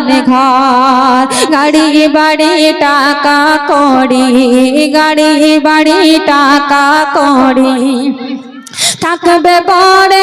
দালান ঘর। গাড়ি বাড়ি টাকা করি গাড়ি বাড়ি টাকা করি থাকবে পরে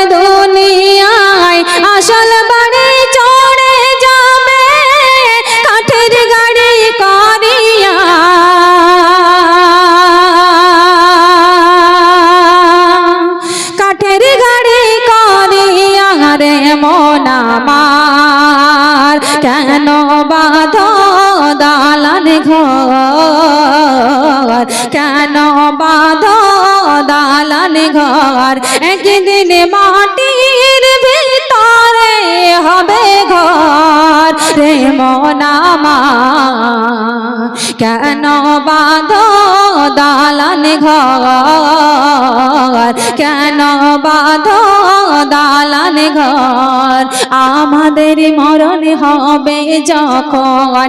ঘর একদিন মাটির ভিতরে হবে ঘর। রে মনামা কেন বাঁধ দালান ঘর? কেন বাধ দালান ঘর। আমাদের মরণ হবে যখন,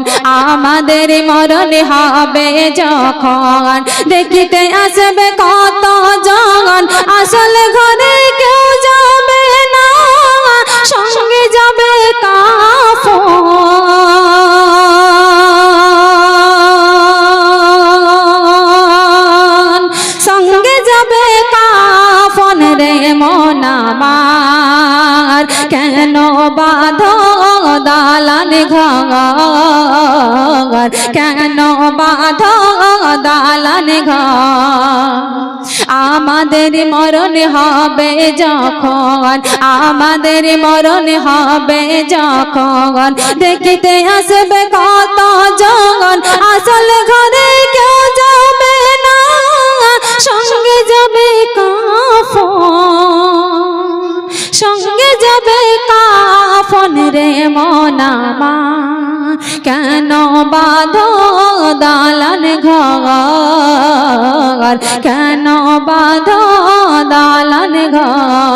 আমাদের মরণ হবে যখন। দেখিতে আসবে কত জন আসল ঘরে ঘর কেন বাধ দালান আমাদের মরণ হবে যখন, আমাদের মরণ হবে যখন। দেখিতে আসবে কত জন আসল ঘরে কেউ যাবে না, সঙ্গে যাবে কাফন। সঙ্গে যাবে কাফন রে মনামা কেন বাধ দালান ঘর? কেন বাধ দালান ঘর?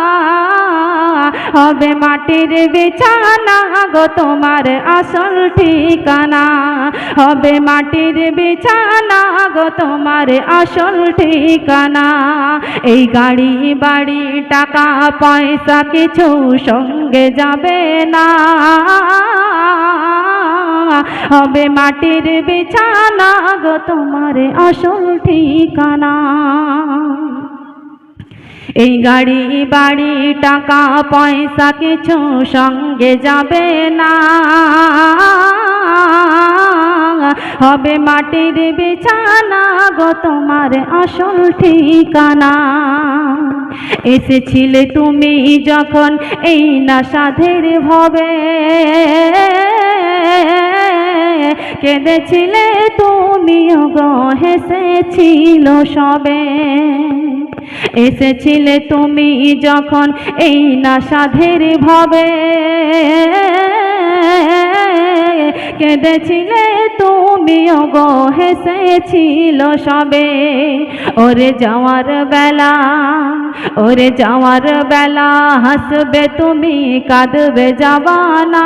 হবে মাটির বিছানা। গো তোমার আসল ঠিকানা। হবে মাটির বিছানা। গো তোমার আসল ঠিকানা। এই গাড়ি, বাড়ি, টাকা, পয়সা কিছু সঙ্গে যাবে না। হবে মাটির বিছানা। গো তোমার আসল ঠিকানা। এই গাড়ি বাড়ি টাকা পয়সা কিছু সঙ্গে যাবে না। হবে মাটির বিছানা গো তোমার আসল ঠিকানা। এসেছিলে তুমি যখন এই না সাধের ভবে। কেঁদেছিলে তুমিও গো, হেসেছিল সবে। এসেছিলে তুমি যখন এই না সাধের ভবে। কেঁদেছিলে তুমিও গো হেসেছিল সবে। ওরে যাওয়ার বেলা, ওরে যাওয়ার বেলা হাসবে তুমি, কাঁদবে যাবানা